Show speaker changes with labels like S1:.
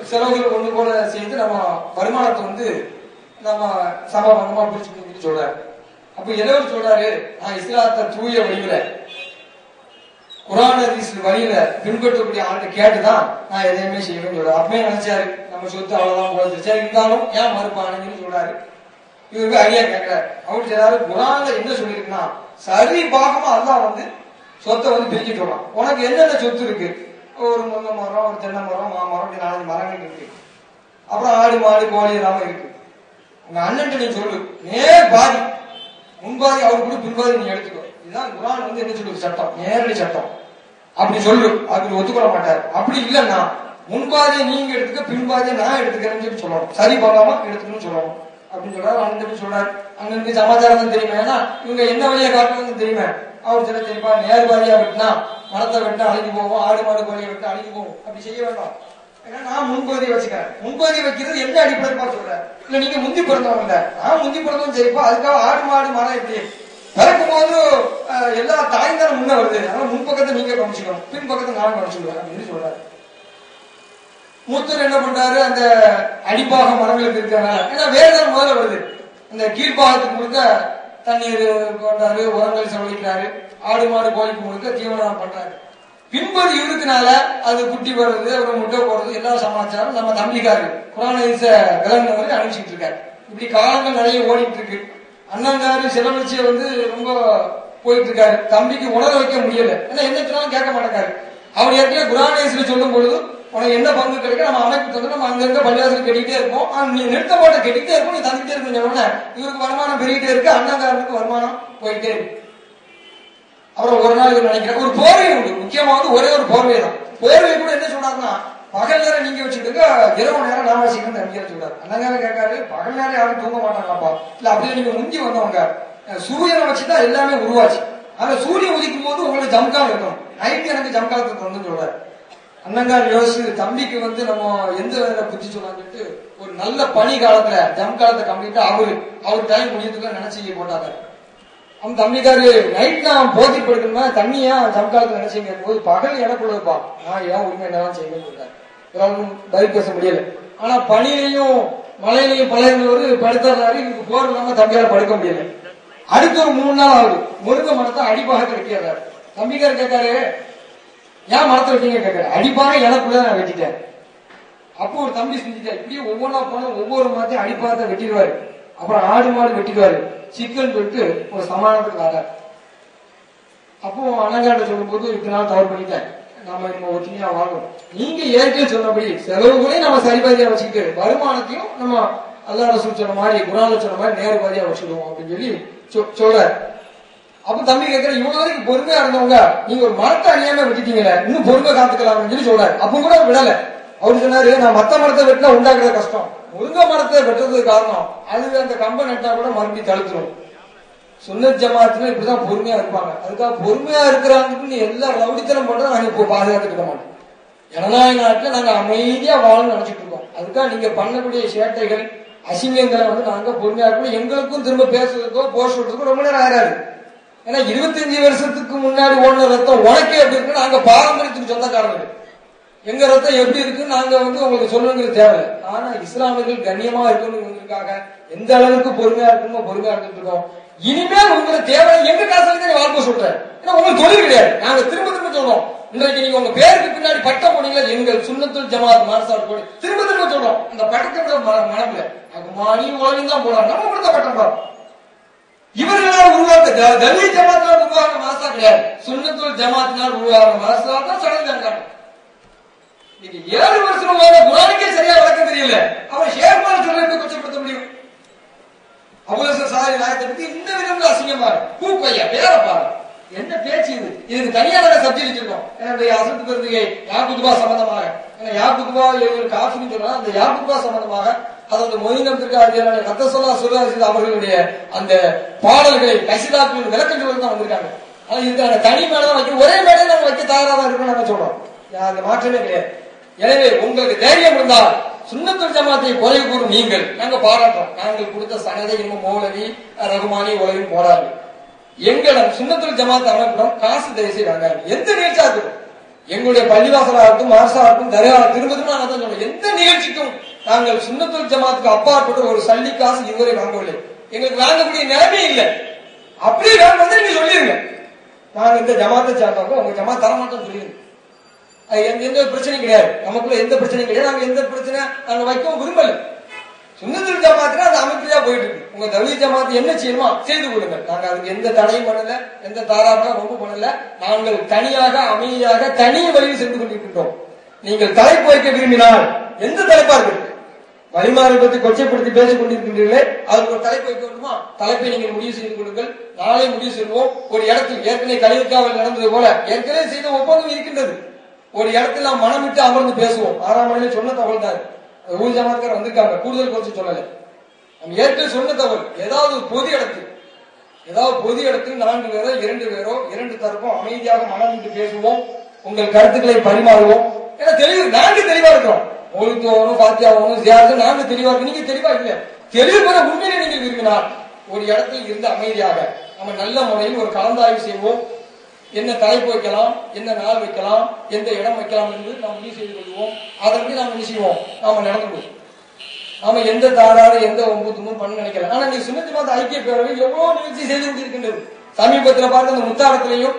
S1: செலவுகள் ஒண்ணு போல சேர்ந்து நம்ம வருமானத்தை வந்து நம்ம சமாதானமா பிரிச்சுக்கணும்னு சொல்றாரு. அப்ப இளவர் சொல்றாரு? நான் இஸ்லாத்தை தூய வழியில குரான் ஹதீஸ் வழியில பின்பற்றக்கூடிய ஆள்கிட்ட கேட்டுதான் நான் எதையுமே செய்வேன்னு சொல்றாரு. அப்பவே நினைச்சாரு நம்ம சொத்து அவ்வளவுதான் போல சரி இருந்தாலும் ஏன் மறுப்பானுங்கன்னு சொல்றாரு. இவருக்கு ஐயா கேட்கிறாரு அவர் சொல்றாரு குரான்ல என்ன சொல்லியிருக்குன்னா சரி பாகமா அதான் வந்து சொத்தை வந்து பிரிக்க உனக்கு என்னென்ன சொத்து இருக்கு? ஒரு முருங்கை மரம் ஒரு தென்னை மரம் மாமரம் இப்படி நாலஞ்சு மரங்கள் இருக்கு. அப்புறம் ஆடு மாடு கோழி எல்லாமே இருக்கு. உங்க அண்ணன் நீ சொல்லு. நேர் பாதி. முன்பாதி அவர் கூட பின்பாதி நீ எடுத்துக்கோ. இதுதான் குரான் வந்து என்ன சொல்லு சட்டம். நேரடி சட்டம். அப்படி சொல்லு. அப்படி ஒத்துக்கொள்ள மாட்டார். அப்படி இல்லைன்னா முன்பாதியை நீங்க எடுத்துக்க பின்பாதியை நான் எடுத்துக்கிறேன்னு சொல்லி சொல்லணும். சரி பண்ணாம எடுத்துக்கணும்னு சொல்லணும். அப்படின்னு சொல்றாரு. அண்ணன் சொல்றாரு. அண்ணனுக்கு சமாச்சாரம் தெரியுமா? ஏன்னா இவங்க என்ன வழியை காட்டுறதுன்னு தெரியுமா? அவர் சில தெரியுமா? நேர்பாதியா விட்டுனா மரத்தை வெட்டினா அழிஞ்சு போவோம் ஆடு மாடு கோழியை வெட்ட அழிஞ்சு போவோம். அப்படி செய்ய வேண்டாம். ஏன்னா நான் முன்பகுதியை வச்சுக்கிறேன். முன்பகுதியை வைக்கிறது எந்த அடிப்படை பார்த்து சொல்றேன்? இல்ல நீங்க முந்தி பிறந்தவங்க இல்ல. நான் முந்தி பிறந்தவங்க சரிப்பா அதுக்காக ஆடு மாடு மரம் எப்படி? பிறக்கும் போது எல்லா தாயும் தானே முன்ன வருது. அதனால முன்பக்கத்தை நீங்க கவனிச்சுக்கணும். பின் பக்கத்தை நான் கவனிச்சுக்கிறேன் அப்படின்னு சொல்றாரு. மூத்தர் என்ன பண்றாரு? அந்த அடிப்பாக மரங்களுக்கு இருக்காங்க. ஏன்னா வேறு முதல்ல வருது. அந்த கீழ்ப்பாகத்துக்கு கொடுத்த தண்ணீர் கொண்டாரு உரங்கள் செலவழிக்கிறாரு. ஆடு மாடு கோழிக்கு முழுக்க தீவனம் பண்றாரு. பின்பது இருக்கிறனால அது குட்டி போடுறது அப்புறம் முட்டை போடுறது எல்லா சமாச்சாரம் நம்ம தம்பிக்காரு. குரானீச விலங்கினவருக்கு அனுப்பிச்சிட்டு இருக்காரு. இப்படி காலங்கள் நிறைய ஓடிட்டு இருக்கு அண்ணங்காரு செலவழிச்சு வந்து ரொம்ப போயிட்டு இருக்காரு தம்பிக்கு உணர வைக்க முடியல. ஏன்னா என்ன சொன்னாலும் கேட்க மாட்டேங்காரு அவர் ஏற்கனவே குரானேஸ்ல சொல்லும் பொழுது உனக்கு என்ன பங்கு கிடைக்க நம்ம அமைப்பு தந்து நம்ம அங்க இருக்க பள்ளிவாசல் கட்டிக்கிட்டே இருப்போம். நீ நிறுத்த போட்ட கட்டிக்கிட்டே இருக்கும் நீ தந்துட்டே இருக்கும் சொன்ன இவருக்கு வருமானம் பெருகிட்டே இருக்கு. அண்ணங்காரனுக்கு வருமானம் போயிட்டே இருக்கு. அப்புறம் ஒரு நாள் நினைக்கிறேன் ஒரு போர்வை உண்டு. முக்கியமா வந்து ஒரே ஒரு போர்வை தான். போர்வை கூட என்ன சொன்னாருன்னா பகல் நேரம் நீங்க வச்சுக்கிட்டு இரவு நேரம் நான் வச்சுக்கணும் நினைக்கிற சொல்றாரு. அண்ணங்கார கேட்காரு பகல் நேரம் யாரும் தூங்க மாட்டாங்களாப்பா. இல்ல அப்படியே நீங்க முந்தி வந்தவங்க. சூரியனை வச்சுதான் எல்லாமே உருவாச்சு. ஆனா சூரியன் உதிக்கும் போது உங்களுக்கு ஜம்கால் இருக்கணும். நைட் எனக்கு ஜம்காலத்தை வந்து சொல்றாரு. அண்ணங்கார் யோசிச்சு தம்பிக்கு வந்து நம்ம எந்த வேலை புத்தி சொல்லலாம்னு ஒரு நல்ல பனி காலத்துல ஜம் காலத்தை கம்ப்ளீட்டா அவரு அவர் டைம் முடியறதுக்கு நினைச்சு போட்டாங்க அவன் தம்பிக்காரு நைட் நான் போதி படுக்கணுமா? தண்ணியா? ஜம்காலத்துல நினைச்சீங்க போது பகல் எனக்குள்ள இருப்பான் நான் ஏன் உண்மை என்னதான் செய்யணும்னு சொல்றாரு. இவராலும் பதில் பேச முடியல. ஆனா பனியிலையும் மழையிலையும் பழையவரு படுத்தாரு இவருக்கு போர் இல்லாம தம்பியால படுக்க முடியல. அடுத்த ஒரு மூணு நாள் ஆகுது. முருங்க மரத்தை அடிப்பாக கிடைக்கிறார் தம்பிக்கார் கேட்காரு ஏன் மரத்தை வெட்டிங்க கேட்காரு அடிப்பாக எனக்குள்ள நான் வெட்டிட்டேன். அப்போ ஒரு தம்பி செஞ்சுட்டா இப்படியே ஒவ்வொன்றா போன ஒவ்வொரு மரத்தையும் அடிப்பாக வெட்டிடுவாரு. அப்புறம் ஆடு மாடு வெட்டிடுவாரு. சிக்கன் சொல்லிட்டு ஒரு சமாதானத்துக்கு வர அப்போ அண்ணங்காட்ட சொல்லும்போது இத்தனை நாள் தவறு பண்ணிட்டேன். நாம நம்ம ஒற்றுமையா வாங்கணும் நீங்க ஏற்கனவே சொன்னபடி செலவுகளையும் நம்ம சரிபாதியா வச்சுக்கிட்டு வருமானத்தையும் நம்ம அல்லாட சொன்ன மாதிரி குரான்ல சொன்ன மாதிரி நேர்பாதியா வச்சுடுவோம் அப்படின்னு சொல்லி சொ- அப்ப தம்பி கேட்கிற இவ்வளவு வரைக்கும் பொறுமையா இருந்தவங்க. நீங்க ஒரு மரத்தை அணியாம விட்டுட்டீங்களே இன்னும் பொறுமை காத்துக்கலாம் சொல்லி சொல்றாரு. அப்ப கூட விடல. அவர் சொன்னாரு நான் மத்த மரத்தை வெட்டினா உண்டாக்குறது கஷ்டம். முருங்கை மரத்தை வெட்டுறதுக்கு காரணம் அது அந்த கம்பை நட்டா கூட மறுபடியும் தடுத்துரும் சுன்னத் ஜமாத்துல இப்படிதான் பொறுமையா இருப்பாங்க. அதுக்காக பொறுமையா இருக்கிறாங்கன்னு எல்லா ரவுடித்தனம் பண்றதை நாங்க இப்போ பாதுகாத்துக்க மாட்டோம். ஜனநாயக நாட்டுல நாங்க அமைதியா வாழணும்னு நினைச்சிட்டு இருக்கோம். அதுக்காக நீங்க பண்ணக்கூடிய சேட்டைகள் அசிங்கங்களை வந்து நாங்க பொறுமையா இருக்கணும். எங்களுக்கும் திரும்ப பேசுறதுக்கோ போஸ்ட் ரொம்ப நேரம் ஆயிராது ஏன்னா இருபத்தஞ்சு வருஷத்துக்கு முன்னாடி ஓடின ரத்தம் உனக்கே எப்படி இருக்கு நாங்க பாரம்பரியத்துக்கு சொந்தக்காரங்க. எங்க ரத்தம் எப்படி இருக்குன்னு நாங்க வந்து உங்களுக்கு சொல்லணுங்கிறது தேவை. ஆனா இஸ்லாமியர்கள் கண்ணியமா இருக்கணுங்கிறதுக்காக எந்த அளவுக்கு பொறுமையா இருக்கணுமோ பொறுமையா இருந்துட்டு இருக்கோம். இனிமேல் உங்களுக்கு தேவை எங்க காசுல நீ வாழ்க்கை சொல்றேன். ஏன்னா உங்களுக்கு தொழில் கிடையாது. நாங்க திரும்ப திரும்ப சொல்றோம். இன்றைக்கு நீங்க உங்க பேருக்கு பின்னாடி பட்டம் போனீங்களா? எங்கள் சுண்ணத்துல் ஜமாத் மாரசார் போய் திரும்ப திரும்ப சொல்றோம். அந்த பட்டத்தை ம- மனப்புல அகுமானி உலகம் தான் போறாங்க நம்ம கொடுத்த பட்டம் போறோம் இவர்களால் உருவாக்க த- தலிய ஜமாத்தினால் உருவாக மாசா கிடையாது. சுண்ணத்துள் ஜமாத்தினால் உருவாக மாசா தான் சடங்கு நீங்க ஏழு வருஷம் குரானுக்கே சரியா விளக்கம் தெரியல. அவன் ஷேர்மான சொல்ல எப்படி கொச்சப்படுத்த முடியும். அபுலச சாரி நாயத்தை பத்தி இந்த விதம்ல அசிங்கமா இருக்கு. பையா பேர பாரு. என்ன பேச்சு இது? இதுக்கு தனியா நாங்க சப்ஜெக்ட் வச்சிருக்கோம். என்னுடைய அசத்து பெருந்துகை யாக்குதுபா சம்பந்தமாக? ஏன்னா யாக்குதுபா காசுன்னு சொன்னா அந்த யாக்குதுபா சம்பந்தமாக? அதாவது மொயின் அதிகார ரத்தசோலா சுராஜி அவர்களுடைய அந்த பாடல்களை கசிதாக்கள் விளக்கம் தான் வந்திருக்காங்க. ஆனா இதுக்கு அந்த தனி மேல தான் வைக்க ஒரே மேடம் நாங்க வைக்க தயாராக இருக்கோம் நாங்க சொல்றோம். அந்த மாற்றமே கிடையாது. எனவே உங்களுக்கு தைரியம் இருந்தால் சுண்ணத்துல் ஜமாத்தை குறை கூறும் நீங்கள். நாங்க பாராட்டுறோம். நாங்கள் கொடுத்த சனதை இன்னும் மௌலவி ரகுமானி உலகம் போராடு எங்களிடம் சுண்ணத்துல் ஜமாத் அமைப்பிடம் காசு தயவு செய்வாங்க எந்த நிகழ்ச்சியா இருக்கும் எங்களுடைய பள்ளிவாசலாகட்டும் மாசாகட்டும் தர்கா திரும்பதும் திரும்ப தான் சொல்றோம். எந்த நிகழ்ச்சிக்கும் நாங்கள் சுண்ணத்துல் ஜமாத்துக்கு அப்பாற்பட்ட ஒரு சல்லி காசு இதுவரை வாங்கவில்லை. எங்களுக்கு வாங்கக்கூடிய நிலைமை இல்லை. அப்படியே வேணும் நீங்க சொல்லிருங்க. நாங்க இந்த ஜமாத்தை சேர்ந்தவங்க உங்க ஜமாத் தர மாட்டோம் சொல்லிருங்க எந்த எந்த பிரச்சனையும் கிடையாது. நமக்குள்ள எந்த பிரச்சனையும் கிடையாது. நாங்க எந்த பிரச்சனை நாங்க வைக்கவும் விரும்பல. சுண்ணத்துல் ஜமாத்துனா அது அமைப்பியா போயிட்டு இருக்கு உங்க தவி ஜமாத்து என்ன செய்யணுமோ செய்து கொடுங்க நாங்க அதுக்கு எந்த தடையும் பண்ணல எந்த தாராளமாக ரொம்ப பண்ணல நாங்கள் தனியாக அமைதியாக தனி வழியில் சென்று கொண்டிருக்கின்றோம். நீங்கள் தலைப்பு வைக்க விரும்பினால் எந்த தலைப்பா இருக்கு வழிமாறை பற்றி கொச்சைப்படுத்தி பேசிக் கொண்டிருக்கின்றீர்களே அதுக்கு ஒரு தலைப்பு வைக்க வேண்டுமா? தலைப்பை நீங்கள் முடிவு செய்து கொள்ளுங்கள். நாளை முடிவு செய்வோம். ஒரு இடத்தில் ஏற்கனவே கலிவுக்காவல் நடந்தது போல ஏற்கனவே செய்த ஒப்பந்தம் இருக்கின்றது. ஒரு இடத்துல நாம் மனமிட்டு அமர்ந்து பேசுவோம். ஆறாம் மணியில சொன்ன தகவல் தான் ஊர் ஜமாத்கார் வந்திருக்காங்க. கூடுதல் கொஞ்சம் சொல்லல. நம்ம ஏற்கனவே சொன்ன தகவல் ஏதாவது பொது இடத்தில் ஏதாவது பொது இடத்தில் நான்கு பேரோ இரண்டு பேரோ இரண்டு தரப்பும் அமைதியாக மனம் விட்டு பேசுவோம். உங்கள் கருத்துக்களை பரிமாறுவோம். ஏன்னா தெளிவு நான்கு தெளிவா இருக்கிறோம். ஒழுத்து ஆகணும் பாத்தியா ஆகணும் ஜியாரத்து நான்கு தெளிவா இருக்கு நீங்க தெளிவா இல்ல. தெளிவு பெற உண்மையிலே விரும்பினால் ஒரு இடத்தில் இருந்து அமைதியாக நம்ம நல்ல முறையில் ஒரு கலந்தாய்வு செய்வோம். என்ன தலைப்பு வைக்கலாம் என்ன நாள் வைக்கலாம் எந்த இடம் வைக்கலாம் என்று நாம் முடிவு செய்து கொள்வோம். அதற்கு நாம் என்ன செய்வோம்? நாம நடந்துடுவோம் நாம எந்த தாராறு எந்த ஒன்பதுமும் பண்ண நினைக்கிறேன் ஆனா நீ சுண்ணத்து மாத்த ஐக்கிய பேரவை எவ்வளவு நிகழ்ச்சி செய்து கொண்டிருக்கின்றது. சமீபத்துல பார்த்து அந்த முத்தாரத்திலையும்